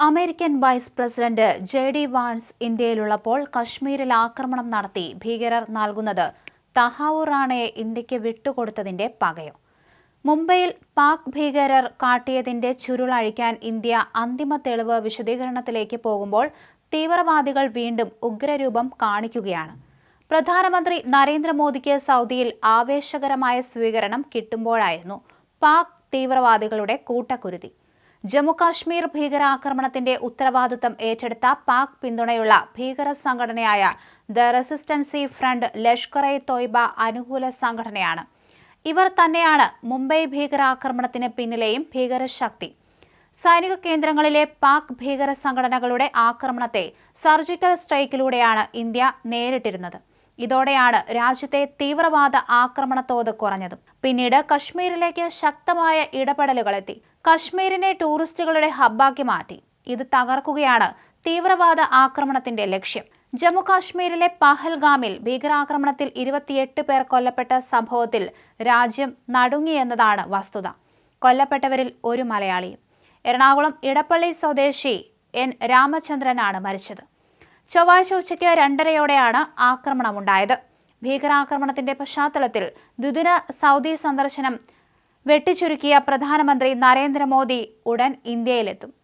American vice president J D Vance ഇന്ത്യയിലുള്ളപ്പോൾ കശ്മീരിൽ ആക്രമണം നടത്തി ഭീകരർ നൽകുന്നത് തഹാവൂർ റാണയെ ഇന്ത്യയ്ക്ക് വിട്ടുകൊടുത്തതിന്റെ പകയോ. മുംബൈയിൽ പാക് ഭീകരർ കാട്ടിയതിന്റെ ചുരുളഴിക്കാൻ ഇന്ത്യ അന്തിമ തെളിവ് വിശദീകരണത്തിലേക്ക് പോകുമ്പോൾ തീവ്രവാദികൾ വീണ്ടും ഉഗ്രരൂപം കാണിക്കുകയാണ്. പ്രധാനമന്ത്രി നരേന്ദ്രമോദിക്ക് സൗദിയിൽ ആവേശകരമായ സ്വീകരണം കിട്ടുമ്പോഴായിരുന്നു പാക് തീവ്രവാദികളുടെ കൂട്ടക്കുരുതി. ജമ്മുകാശ്മീർ ഭീകരാക്രമണത്തിന്റെ ഉത്തരവാദിത്തം ഏറ്റെടുത്ത പാക് പിന്തുണയുള്ള ഭീകര സംഘടനയായ the resistance front Lashkar e Taiba അനുകൂല സംഘടനയാണ്. ഇവർ തന്നെയാണ് മുംബൈ ഭീകരാക്രമണത്തിന് പിന്നിലെയും ഭീകരശക്തി. സൈനിക കേന്ദ്രങ്ങളിലെ പാക് ഭീകര സംഘടനകളുടെ ആക്രമണത്തെ സർജിക്കൽ സ്ട്രൈക്കിലൂടെയാണ് ഇന്ത്യ നേരിട്ടിരുന്നത്. ഇതോടെയാണ് രാജ്യത്തെ തീവ്രവാദ ആക്രമണത്തോത് കുറഞ്ഞത്. പിന്നീട് കശ്മീരിലേക്ക് ശക്തമായ ഇടപെടലുകളെത്തി. കശ്മീരിനെ ടൂറിസ്റ്റുകളുടെ ഹബ്ബാക്കി മാറ്റി. ഇത് തകർക്കുകയാണ് തീവ്രവാദ ആക്രമണത്തിന്റെ ലക്ഷ്യം. ജമ്മു കാശ്മീരിലെ പഹൽഗാമിൽ ഭീകരാക്രമണത്തിൽ ഇരുപത്തിയെട്ട് പേർ കൊല്ലപ്പെട്ട സംഭവത്തിൽ രാജ്യം നടുങ്ങിയെന്നതാണ് വസ്തുത. കൊല്ലപ്പെട്ടവരിൽ ഒരു മലയാളിയും. എറണാകുളം ഇടപ്പള്ളി സ്വദേശി എൻ രാമചന്ദ്രനാണ് മരിച്ചത്. ചൊവ്വാഴ്ച ഉച്ചയ്ക്ക് രണ്ടരയോടെയാണ് ആക്രമണമുണ്ടായത്. ഭീകരാക്രമണത്തിന്റെ പശ്ചാത്തലത്തിൽ ദ്വിദിന സൗദി സന്ദർശനം വെട്ടിച്ചുരുക്കിയ പ്രധാനമന്ത്രി നരേന്ദ്രമോദി ഉടൻ ഇന്ത്യയിലെത്തും.